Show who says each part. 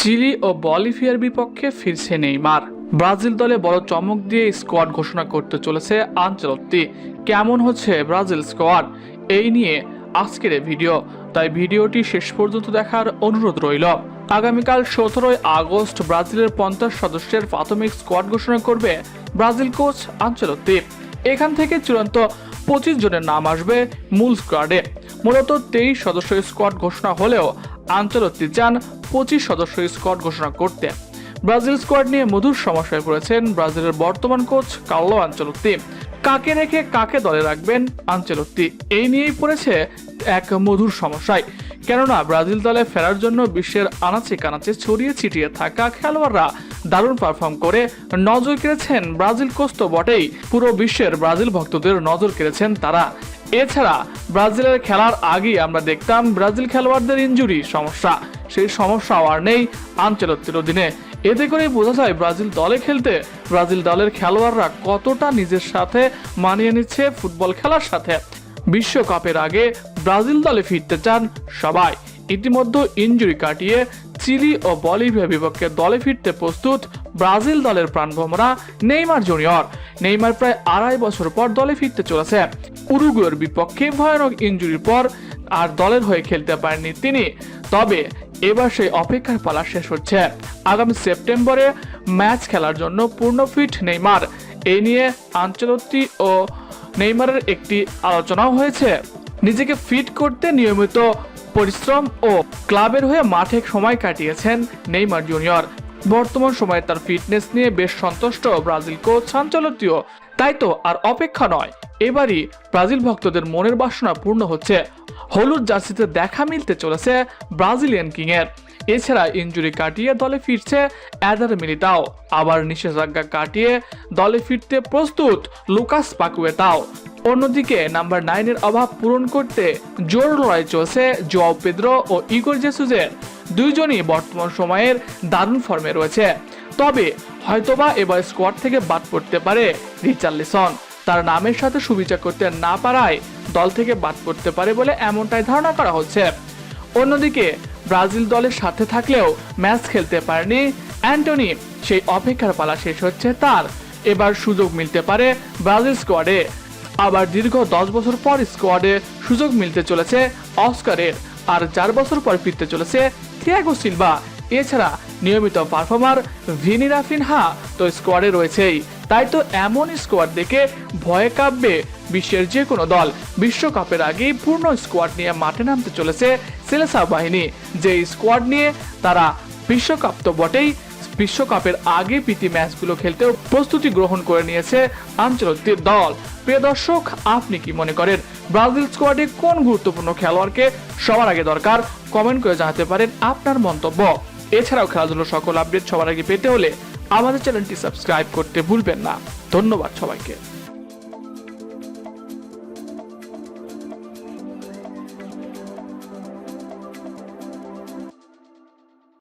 Speaker 1: Chilli ও বলিভিয়ার বিপক্ষে ফিরছে Neymar. Brazil দলে বড় চমক দিয়ে স্কোয়াড ঘোষণা করতে চলেছে আঞ্চলত্তি। কেমন হচ্ছে ব্রাজিল স্কোয়াড? এই নিয়ে আজকের ভিডিও। তাই ভিডিওটি শেষ পর্যন্ত দেখার অনুরোধ রইল। আগামীকাল সতেরোই আগস্ট ব্রাজিলের পঞ্চাশ সদস্যের প্রাথমিক স্কোয়াড ঘোষণা করবে ব্রাজিল কোচ আঞ্চলত্তি। এখান থেকে চূড়ান্ত পঁচিশ জনের নাম আসবে মূল স্কোয়াডে। মূলত তেইশ সদস্য স্কোয়াড ঘোষণা হলেও আঞ্চলত্তি চান পঁচিশ সদস্য স্কোয়াড ঘোষণা করতে। ব্রাজিল স্কোয়াড নিয়ে মধুর সমস্যায় পড়েছেন ব্রাজিলের বর্তমান কোচ কার্লো আঞ্চলত্তি কাকে রেখে কাকে দলে রাখবেন আঞ্চলত্তি এই নিয়েই পড়েছে এক মধুর সমস্যায় কেননা ব্রাজিল দলে ফেরার জন্য বিশ্বের আনাচে কানাচে ছড়িয়ে ছিটিয়ে থাকা খেলোয়াড়রা দারুণ পারফর্ম করে নজর কেড়েছেন ব্রাজিল কোচ তো বটেই। পুরো বিশ্বের ব্রাজিল ভক্তদের নজর কেড়েছেন তারা। এছাড়া ব্রাজিলের খেলার আগেই আমরা দেখতাম ব্রাজিল খেলোয়াড়দের ইনজুরি সমস্যা। সেই সমস্যা আর নেই আঞ্চলত্বের অধীনে। এতে করেই বোঝা যায় ব্রাজিল দলে খেলতে ব্রাজিল দলের খেলোয়াড়রা কতটা নিজের সাথে মানিয়ে নিচ্ছে ফুটবল খেলার সাথে। বিশ্বকাপের আগে ব্রাজিল দলে ফিরতে চান সবাই। ইতিমধ্যে ইনজুরি কাটিয়ে চিলি ও বলিভিয়া বিপক্ষে দলে ফিরতে প্রস্তুত ব্রাজিল দলের প্রাণভোমরা নেইমার জুনিয়র। নেইমার প্রায় আড়াই বছর পর দলে ফিরতে চলেছে। উরুগুয়ের বিপক্ষে ভয়ানক ইঞ্জুরির পর আর দলের হয়ে খেলতে পারেননি তিনি। তবে এবার সেই অপেক্ষার পালা শেষ হচ্ছে। আগামী সেপ্টেম্বরে ম্যাচ খেলার জন্য পূর্ণ ফিট নেইমার। এই নিয়ে আঞ্চলত্তি ও নেইমারের একটি আলোচনাও হয়েছে। নিজেকে ফিট করতে নিয়মিত পরিশ্রম ও ক্লাবের হয়ে মাঠে সময় কাটিয়েছেন নেইমার জুনিয়র। বর্তমান সময়ে তার ফিটনেস নিয়ে বেশ সন্তুষ্ট ব্রাজিল কোচ সাঞ্চলতীয় তাই তো আর অপেক্ষা নয়। এবারই ব্রাজিল ভক্তদের মনের বাসনা পূর্ণ হচ্ছে। হলুদ জার্সিতে দেখা মিলতে চলেছে ব্রাজিলিয়ান কিং এর এছাড়া ইনজুরি কাটিয়ে দলে ফিরছে অ্যাদার মিলিটাও আবার নিষেধাজ্ঞা কাটিয়ে দলে ফিরতে প্রস্তুত লুকাস পাকুয়েতাও। অন্যদিকে, নাম্বার নাইনের অভাব পূরণ করতে জোর লড়াই চলছে জোয়াও পেদ্রো ও ইগোর জেসুজের দুইজনই বর্তমান সময়ের দারুণ ফর্মে রয়েছে। তবে হয়তোবা এবার স্কোয়াড থেকে বাদ পড়তে পারে রিচার্লিসন। তার নামের সাথে সুবিচার করতে না পারায় দল থেকে বাদ পড়তে পারে বলে এমনটাই ধারণা করা হচ্ছে। অন্যদিকে, ব্রাজিল দলের সাথে থাকলেও ম্যাচ খেলতে পারেনি অ্যান্টনি। সেই অপেক্ষার পালা শেষ হচ্ছে তার। এবার সুযোগ মিলতে পারে ব্রাজিল স্কোয়াডে। আবার দীর্ঘ দশ বছর পর স্কোয়াডে সুযোগ মিলতে চলেছে অস্কারের। আর চার বছর পর ফিরতে চলেছে থিয়াগো সিলভা। এছাড়া নিয়মিত পারফর্মার ভিনি রাফিনহা তো স্কোয়াডে রয়েছেই। তাই তো এমন স্কোয়াড দেখে ভয়ে কাঁপবে বিশ্বের যে কোনো দল। বিশ্বকাপের আগেই পূর্ণ স্কোয়াড নিয়ে মাঠে নামতে চলেছে সেলেসা বাহিনী। যে স্কোয়াড নিয়ে তারা বিশ্বকাপ তো বটেই বিশ্বকাপের আগে প্রীতি ম্যাচগুলো খেলতেও প্রস্তুতি গ্রহণ করে নিয়েছে আঞ্চলিক দল। প্রিয় দর্শক, আপনি কি মনে করেন ব্রাজিল স্কোয়াডে কোন গুরুত্বপূর্ণ খেলোয়াড়কে সবার আগে দরকার? কমেন্ট করে জানাতে পারেন আপনার মন্তব্য। এছাড়াও খেলাধুলো সকল আপডেট সবার আগে পেতে হলে আমাদের চ্যানেলটি সাবস্ক্রাইব করতে ভুলবেন না। ধন্যবাদ সবাইকে।